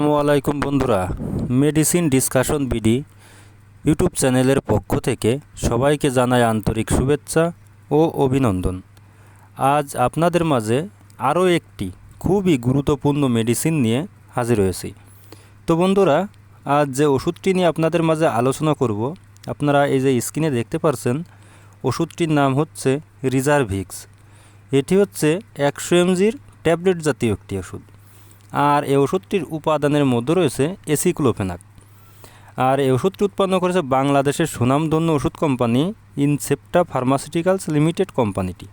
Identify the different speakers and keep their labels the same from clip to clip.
Speaker 1: আসসালামু আলাইকুম বন্ধুরা। মেডিসিন ডিসকাশন বিডি ইউটিউব চ্যানেলের পক্ষ থেকে সবাইকে জানায় আন্তরিক শুভেচ্ছা ও অভিনন্দন। আজ আপনাদের মাঝে আরও একটি খুবই গুরুত্বপূর্ণ মেডিসিন নিয়ে হাজির হয়েছি। তো বন্ধুরা, আজ যে ওষুধটি নিয়ে আপনাদের মাঝে আলোচনা করব, আপনারা এই যে স্ক্রিনে দেখতে পারছেন, ওষুধটির নাম হচ্ছে রিজার্ভিক্স এটি হচ্ছে একশো এমজির ট্যাবলেট জাতীয় একটি ওষুধ। আর এই ওষুধটির উপাদানের মধ্যে রয়েছে এসিক্লোফেনাক আর এই ওষুধটি উৎপন্ন করেছে বাংলাদেশের সুনামধন্য ওষুধ কোম্পানি ইনসেপ্টা ফার্মাসিউটিক্যালস লিমিটেড কোম্পানিটি।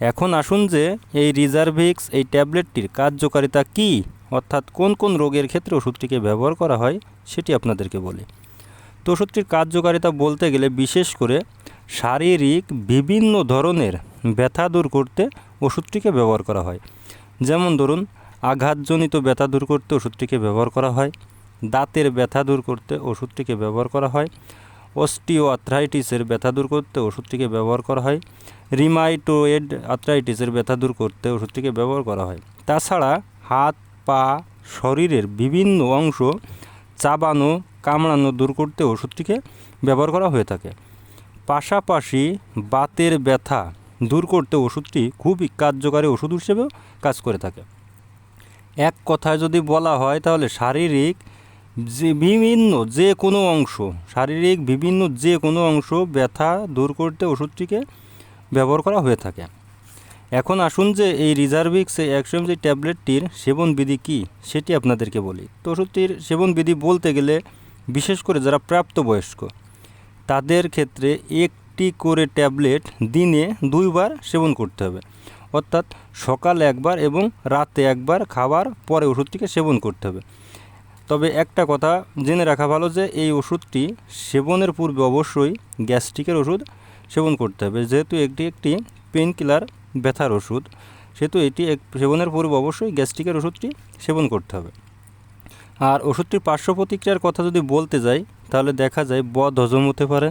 Speaker 1: এখন আসুন যে এই রিজার্ভিক্স, এই ট্যাবলেটটির কার্যকারিতা কী, অর্থাৎ কোন কোন রোগের ক্ষেত্রে ওষুধটিকে ব্যবহার করা হয়, সেটি আপনাদেরকে বলি। তো ওষুধটির কার্যকারিতা বলতে গেলে বিশেষ করে শারীরিক বিভিন্ন ধরনের ব্যথা দূর করতে ওষুধটিকে ব্যবহার করা হয়। যেমন ধরুন আঘাতজনিত ব্যথা দূর করতে ওষুধটিকে ব্যবহার করা হয়। দাঁতের ব্যথা দূর করতে ওষুধটিকে ব্যবহার করা হয়। অস্টিও আর্থ্রাইটিসের ব্যথা দূর করতে ওষুধটিকে ব্যবহার করা হয়। রিমাইটোয়েড আর্থ্রাইটিসের ব্যথা দূর করতে ওষুধটিকে ব্যবহার করা হয়। তাছাড়া হাত, পা, শরীরের বিভিন্ন অংশ চাবানো, কামড়ানো দূর করতে ওষুধটিকে ব্যবহার করা হয়ে থাকে। পাশাপাশি বাতের ব্যথা দূর করতে ওষুধটি খুবই কার্যকারী ওষুধ হিসেবেও কাজ করে থাকে। এক কথায় যদি বলা হয় তাহলে শারীরিক যে বিভিন্ন যে কোনো অংশ, শারীরিক বিভিন্ন যে কোনো অংশ ব্যথা দূর করতে ওষুধটিকে ব্যবহার করা হয়ে থাকে। এখন আসুন যে এই রিজার্ভিক্স একশো এমজি ট্যাবলেটটির সেবন বিধি কী, সেটি আপনাদেরকে বলি। তো ওষুধটির সেবন বিধি বলতে গেলে, বিশেষ করে যারা প্রাপ্তবয়স্ক, তাদের ক্ষেত্রে একটি করে ট্যাবলেট দিনে দুইবার সেবন করতে হবে। অর্থাৎ সকাল একবার এবং রাতে একবার খাবার পরে ওষুধটিকে সেবন করতে হবে। তবে একটা কথা জেনে রাখা ভালো যে এই ওষুধটি সেবনের পূর্বে অবশ্যই গ্যাস্ট্রিকের ওষুধ সেবন করতে হবে। যেহেতু এটি একটি পেন কিলার ব্যথার ওষুধ, সেহেতু এটি এক সেবনের পূর্বে অবশ্যই গ্যাস্ট্রিকের ওষুধটি সেবন করতে হবে। আর ওষুধটির পার্শ্ব প্রতিক্রিয়ার কথা যদি বলতে যাই, তাহলে দেখা যায় বদ হজম হতে পারে,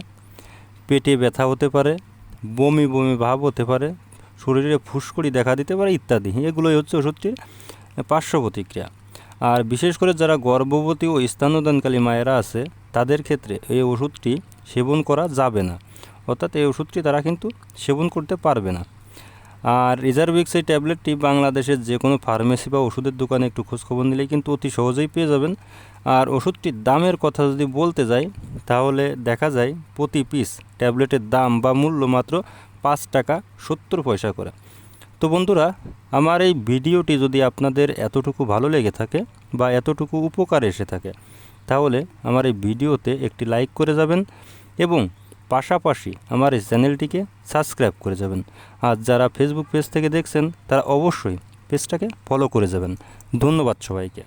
Speaker 1: পেটে ব্যথা হতে পারে, বমি বমি ভাব হতে পারে শরীরে ফুসকুড়ি দেখা দিতে পারে, ইত্যাদি। এগুলোই হচ্ছে ওষুধটির পার্শ্ব প্রতিক্রিয়া। আর বিশেষ করে যারা গর্ভবতী ও স্তন্যদানকালী মায়েরা আছে, তাদের ক্ষেত্রে এই ওষুধটি সেবন করা যাবে না। অর্থাৎ এই ওষুধটি তারা কিন্তু সেবন করতে পারবে না। আর রিজার্ভিক্স এই ট্যাবলেটটি বাংলাদেশের যে কোনো ফার্মেসি বা ওষুধের দোকানে একটু খোঁজখবর নিলেই কিন্তু অতি সহজেই পেয়ে যাবেন। আর ওষুধটির দামের কথা যদি বলতে যাই, তাহলে দেখা যায় প্রতি পিস ট্যাবলেটের দাম বা মূল্য মাত্র পাঁচ টাকা সত্তর পয়সা করে। তো বন্ধুরা, আমার এই ভিডিওটি যদি আপনাদের এতটুকু ভালো লেগে থাকে বা এতটুকু উপকার এসে থাকে, তাহলে আমার এই ভিডিওতে একটি লাইক করে যাবেন এবং পাশাপাশি আমার এই চ্যানেলটিকে সাবস্ক্রাইব করে যাবেন। আর যারা ফেসবুক পেজ থেকে দেখছেন, তারা অবশ্যই পেজটাকে ফলো করে যাবেন। ধন্যবাদ সবাইকে।